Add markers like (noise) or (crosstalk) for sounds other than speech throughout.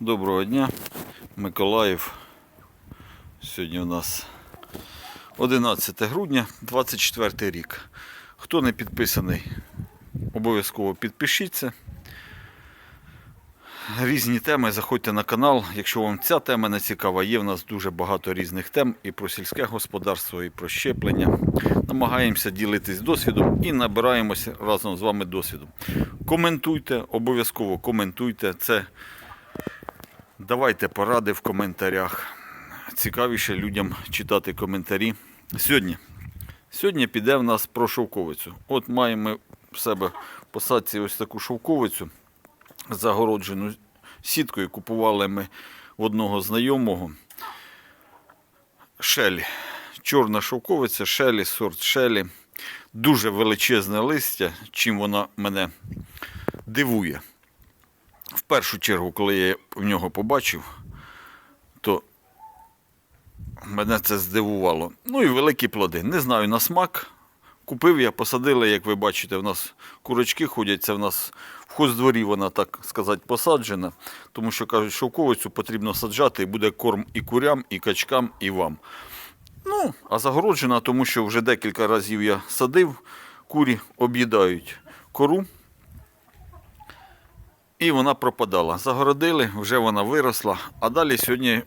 Доброго дня, Миколаїв. Сьогодні у нас 11 грудня, 24 рік. Хто не підписаний, обов'язково підпишіться. Різні теми, заходьте на канал. Якщо вам ця тема не цікава, є в нас дуже багато різних тем і про сільське господарство, і про щеплення. Намагаємося ділитись досвідом і набираємося разом з вами досвідом. Коментуйте, обов'язково коментуйте. Це Давайте поради в коментарях. Цікавіше людям читати коментарі. Сьогодні. Сьогодні піде в нас про шовковицю. От маємо в себе в посадці ось таку шовковицю, загороджену сіткою. Купували ми в одного знайомого шелі. Чорна шовковиця, шелі, сорт шелі. Дуже величезне листя, чим вона мене дивує. В першу чергу, коли я в нього побачив, то мене це здивувало. Ну і великі плоди. Не знаю на смак. Купив я, посадили, як ви бачите, в нас курочки ходять, це в нас в хоздворі вона, так сказати, посаджена. Тому що кажуть, шовковицю потрібно саджати, і буде корм і курям, і качкам, і вам. Ну, а загороджена, тому що вже декілька разів я садив, курі об'їдають кору. І вона пропадала. Загородили, вже вона виросла. А далі сьогодні,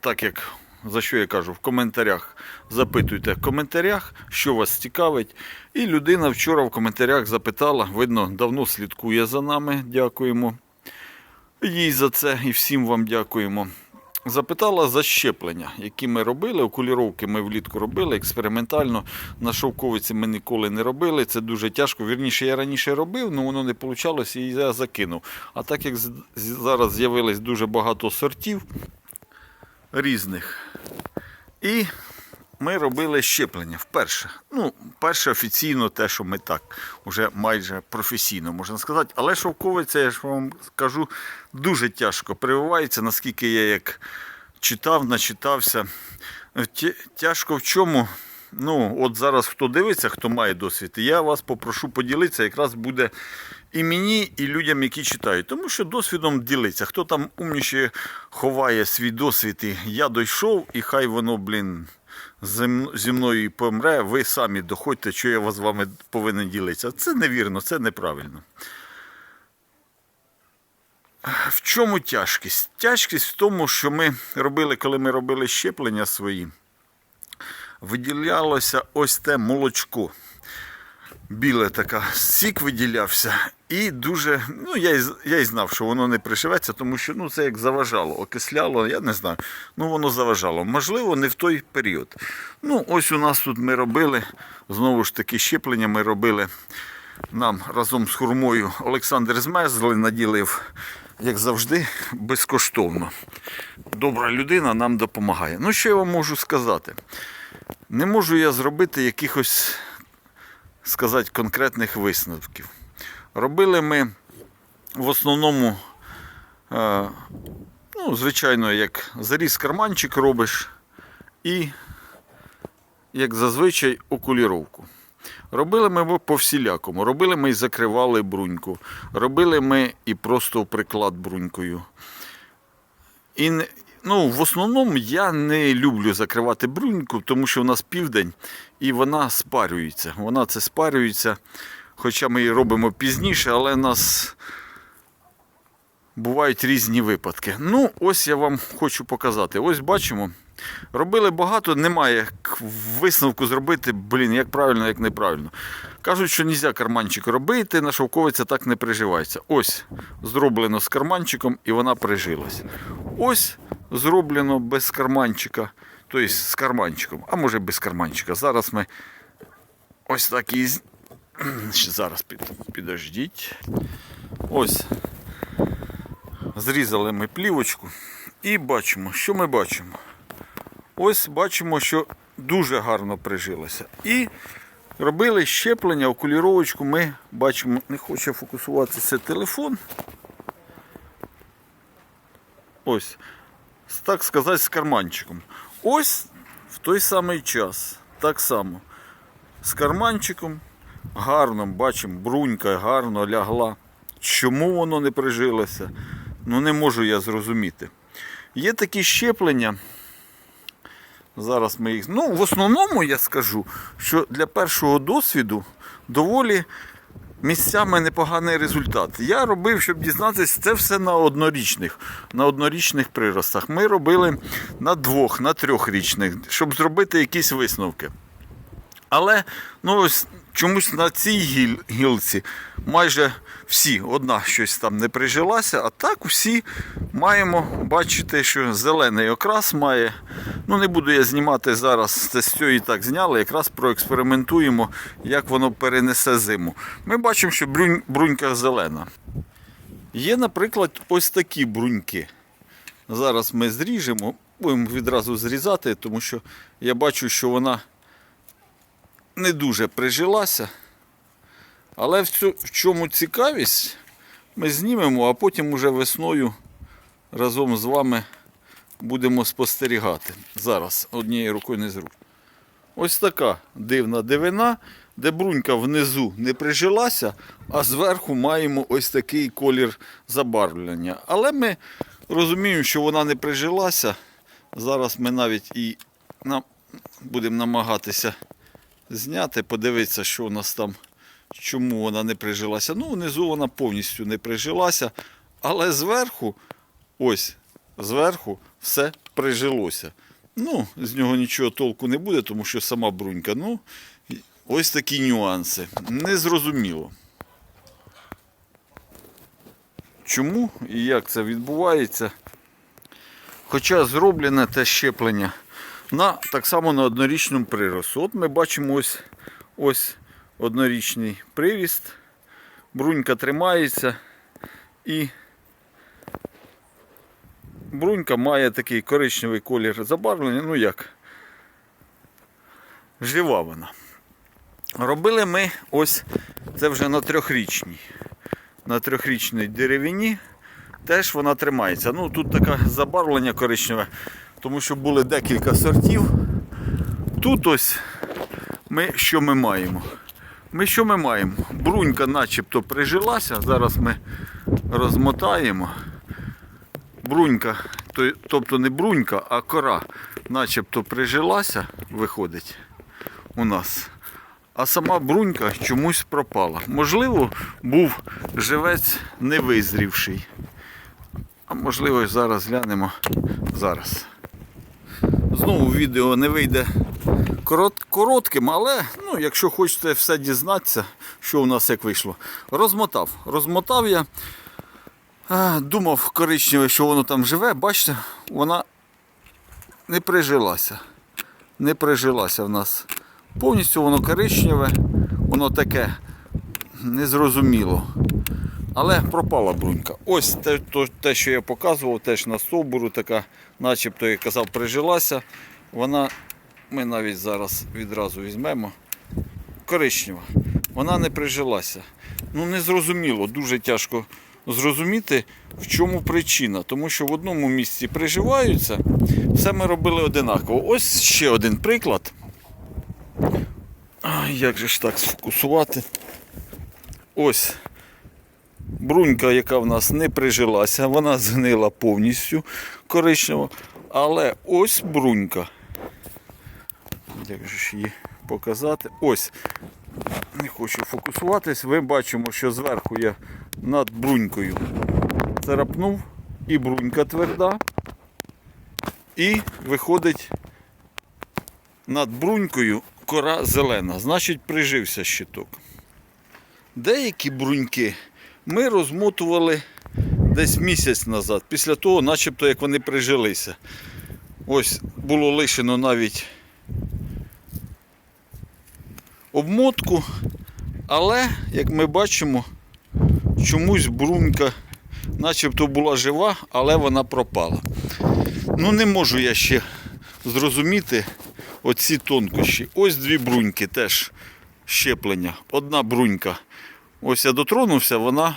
так як за що я кажу, в коментарях запитуйте в коментарях, що вас цікавить. І людина вчора в коментарях запитала, видно, давно слідкує за нами. Дякуємо. Їй за це і всім вам дякуємо. Запитала за щеплення, які ми робили. Окуліровки ми влітку робили експериментально. На шовковиці ми ніколи не робили. Це дуже тяжко. Вірніше, я раніше робив, але воно не вийшло і я закинув. А так як зараз з'явилось дуже багато сортів різних. І ми робили щеплення вперше. Ну, перше офіційно те, що ми так, уже майже професійно можна сказати. Але шовковиця, я ж вам скажу, дуже тяжко прививається, наскільки я як читав, начитався. Тяжко в чому? Ну, от зараз хто дивиться, хто має досвід, я вас попрошу поділитися, якраз буде і мені, і людям, які читають. Тому що досвідом ділиться. Хто там умніше ховає свій досвід, і я дійшов, і хай воно, блін, зі- мною помре, ви самі доходьте, що я з вами повинен ділитися. Це невірно, це неправильно. В чому тяжкість? Тяжкість в тому, що ми робили, коли ми робили щеплення свої, виділялося ось те молочко. Біле така, сік виділявся. І дуже, ну я й, я й знав, що воно не пришиветься, тому що ну, це як заважало, окисляло, я не знаю. Ну воно заважало. Можливо, не в той період. Ну, ось у нас тут ми робили, знову ж таки, щеплення ми робили нам разом з хурмою Олександр Змезли наділив, як завжди, безкоштовно. Добра людина нам допомагає. Ну, що я вам можу сказати? Не можу я зробити якихось, сказати, конкретних висновків. Робили ми в основному, е, ну, звичайно, як заріз карманчик робиш і, як зазвичай, окуліровку. Робили ми по всілякому. Робили ми і закривали бруньку. Робили ми і просто приклад брунькою. І ну, в основному я не люблю закривати бруньку, тому що у нас південь і вона спарюється. Вона це спарюється. Хоча ми її робимо пізніше, але у нас бувають різні випадки. Ну, ось я вам хочу показати. Ось бачимо. Робили багато, немає висновку зробити, блін, як правильно, як неправильно. Кажуть, що не можна карманчик робити, на шовковиця так не приживається. Ось зроблено з карманчиком і вона прижилась. Ось зроблено без карманчика, тобто з карманчиком, а може без карманчика. Зараз ми ось так і. (clears throat) Зараз під, підождіть. Ось. Зрізали ми плівочку і бачимо, що ми бачимо. Ось бачимо, що дуже гарно прижилося. І робили щеплення, окуліровочку ми бачимо, не хоче фокусуватися телефон. Ось, так сказати, з карманчиком. Ось в той самий час, так само, з карманчиком, гарно бачимо, брунька гарно лягла. Чому воно не прижилося? Ну не можу я зрозуміти. Є такі щеплення. Зараз ми їх. Ну, в основному я скажу, що для першого досвіду доволі місцями непоганий результат. Я робив, щоб дізнатися, це все на однорічних, на однорічних приростах. Ми робили на двох, на трьохрічних, щоб зробити якісь висновки. Але ну ось чомусь на цій гіл, гілці майже всі, одна щось там не прижилася, а так всі маємо бачити, що зелений окрас має. Ну не буду я знімати зараз, це з цього і так зняли, якраз проекспериментуємо, як воно перенесе зиму. Ми бачимо, що брунь, брунька зелена. Є, наприклад, ось такі бруньки. Зараз ми зріжемо, будемо відразу зрізати, тому що я бачу, що вона не дуже прижилася. Але в, чому цікавість, ми знімемо, а потім уже весною разом з вами будемо спостерігати. Зараз однією рукою не зру. Ось така дивна дивина, де брунька внизу не прижилася, а зверху маємо ось такий колір забарвлення. Але ми розуміємо, що вона не прижилася. Зараз ми навіть і будемо намагатися зняти, подивитися, що у нас там, чому вона не прижилася. Ну, внизу вона повністю не прижилася, але зверху, ось, зверху все прижилося. Ну, з нього нічого толку не буде, тому що сама брунька. Ну, ось такі нюанси. Незрозуміло. Чому і як це відбувається? Хоча зроблене те щеплення на, так само на однорічному приросту. От ми бачимо ось, ось однорічний приріст. Брунька тримається і брунька має такий коричневий колір забарвлення. Ну як? Жива вона. Робили ми ось це вже на трьохрічній. На трьохрічній деревині теж вона тримається. Ну тут таке забарвлення коричневе, тому що були декілька сортів. Тут ось ми що ми маємо? Ми що ми маємо? Брунька начебто прижилася. Зараз ми розмотаємо. Брунька, тобто не брунька, а кора начебто прижилася, виходить у нас. А сама брунька чомусь пропала. Можливо, був живець невизрівший. А можливо, зараз глянемо зараз. Знову відео не вийде коротким, але ну, якщо хочете все дізнатися, що у нас як вийшло. Розмотав. Розмотав я. Думав коричневе, що воно там живе. Бачите, вона не прижилася. Не прижилася в нас. Повністю воно коричневе, воно таке незрозуміло. Але пропала брунька. Ось те, то, те, що я показував, теж на стовбуру така, начебто я казав, прижилася. Вона, ми навіть зараз відразу візьмемо. Коричнева. Вона не прижилася. Ну, не зрозуміло, дуже тяжко зрозуміти, в чому причина. Тому що в одному місці приживаються, все ми робили одинаково. Ось ще один приклад. Як же ж так сфокусувати? Ось брунька, яка в нас не прижилася, вона згнила повністю коричнево. Але ось брунька. Як же ж її показати? Ось. Не хочу фокусуватись. Ви бачимо, що зверху я над брунькою царапнув, і брунька тверда. І виходить над брунькою кора зелена. Значить, прижився щиток. Деякі бруньки ми розмотували десь місяць назад, після того, начебто, як вони прижилися. Ось було лишено навіть обмотку, але, як ми бачимо, чомусь брунька начебто була жива, але вона пропала. Ну, не можу я ще зрозуміти оці тонкощі. Ось дві бруньки теж щеплення. Одна брунька. Ось я дотронувся, вона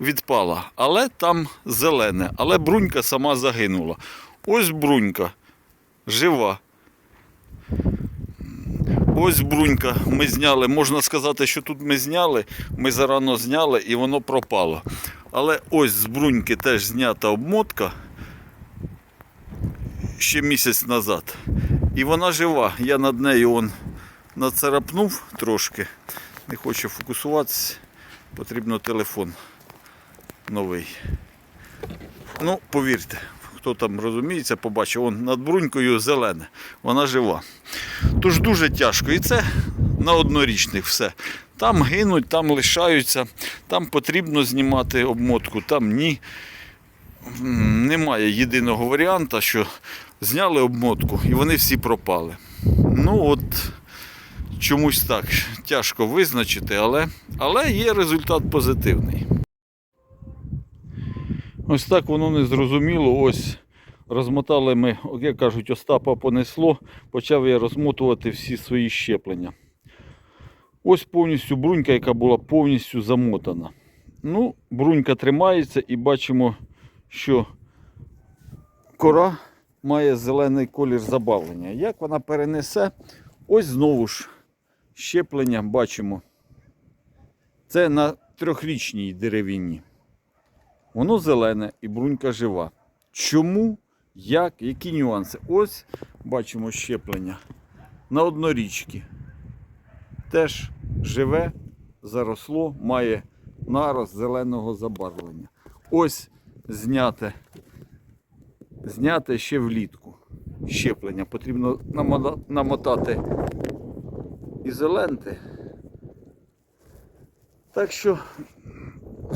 відпала. Але там зелене, але брунька сама загинула. Ось брунька жива. Ось брунька ми зняли. Можна сказати, що тут ми зняли, ми зарано зняли і воно пропало. Але ось з бруньки теж знята обмотка ще місяць назад. І вона жива. Я над нею он нацарапнув трошки. Не хочу фокусуватися. Потрібно телефон новий. Ну, повірте, хто там розуміється, побачив, он над брунькою зелене, вона жива. Тож дуже тяжко. І це на однорічних все. Там гинуть, там лишаються, там потрібно знімати обмотку, там ні. Немає єдиного варіанта, що зняли обмотку і вони всі пропали. Ну от чомусь так тяжко визначити, але, але є результат позитивний. Ось так воно не зрозуміло. Ось розмотали ми, як кажуть, Остапа понесло, почав я розмотувати всі свої щеплення. Ось повністю брунька, яка була повністю замотана. Ну, брунька тримається і бачимо, що кора має зелений колір забавлення. Як вона перенесе, ось знову ж щеплення бачимо. Це на трьохрічній деревині. Воно зелене і брунька жива. Чому? Як? Які нюанси? Ось бачимо щеплення на однорічки. Теж живе, заросло, має нараз зеленого забарвлення. Ось зняте, зняте ще влітку. Щеплення. Потрібно намотати ізоленти. Так що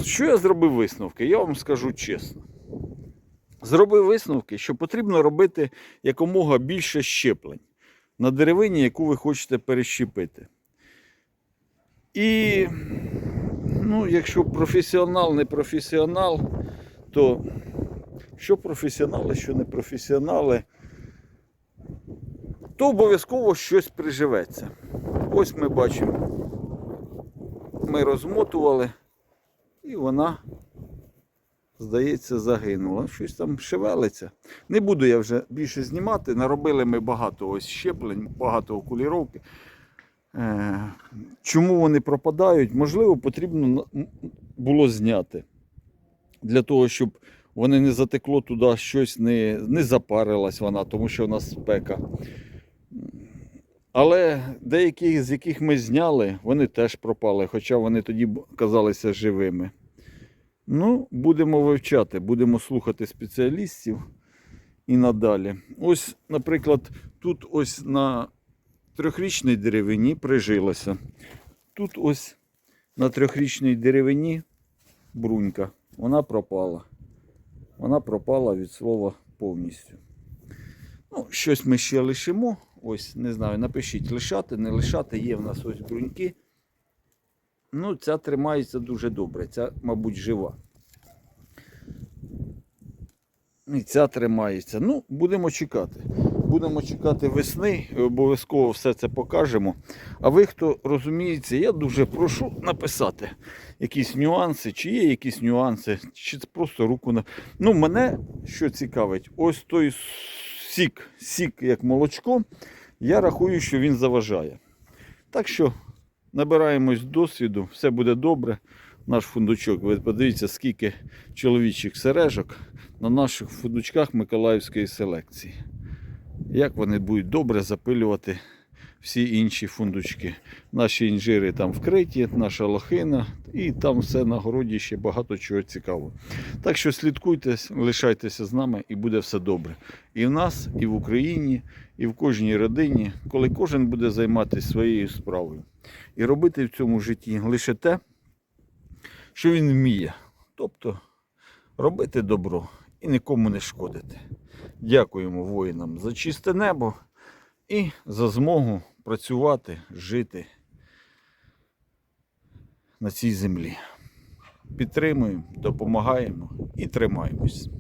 що я зробив висновки? Я вам скажу чесно. Зробив висновки, що потрібно робити якомога більше щеплень на деревині, яку ви хочете перещепити. І ну, якщо професіонал не професіонал, то що професіонали, що не професіонали, то обов'язково щось приживеться. Ось ми бачимо, ми розмотували. І вона, здається, загинула. Щось там шевелиться. Не буду я вже більше знімати. Наробили ми багато ось щеплень, багато окуліровки. Е, Чому вони пропадають? Можливо, потрібно було зняти. Для того, щоб вони не затекло туди щось, не, не запарилась вона, тому що в нас спека. Але деякі, з яких ми зняли, вони теж пропали, хоча вони тоді казалися живими. Ну, будемо вивчати, будемо слухати спеціалістів і надалі. Ось, наприклад, тут ось на трьохрічній деревині прижилося. Тут ось на трьохрічній деревині брунька. Вона пропала. Вона пропала від слова повністю. Ну, щось ми ще лишимо. Ось, не знаю, напишіть, лишати, не лишати. Є в нас ось бруньки. Ну, ця тримається дуже добре. Ця, мабуть, жива. І ця тримається. Ну, будемо чекати. Будемо чекати весни обов'язково все це покажемо. А ви, хто розуміється, я дуже прошу написати якісь нюанси, чи є якісь нюанси, чи просто руку на. Ну, мене що цікавить, ось той сік, сік як молочко, я рахую, що він заважає. Так що набираємось досвіду, все буде добре. Наш фундучок, ви подивіться, скільки чоловічих сережок на наших фундучках Миколаївської селекції. Як вони будуть добре запилювати всі інші фундучки. Наші інжири там вкриті, наша лохина, і там все на городі ще багато чого цікавого. Так що слідкуйте, лишайтеся з нами і буде все добре. І в нас, і в Україні, і в кожній родині, коли кожен буде займатися своєю справою. І робити в цьому житті лише те, що він вміє. Тобто робити добро і нікому не шкодити. Дякуємо воїнам за чисте небо і за змогу працювати, жити на цій землі. Підтримуємо, допомагаємо і тримаємось.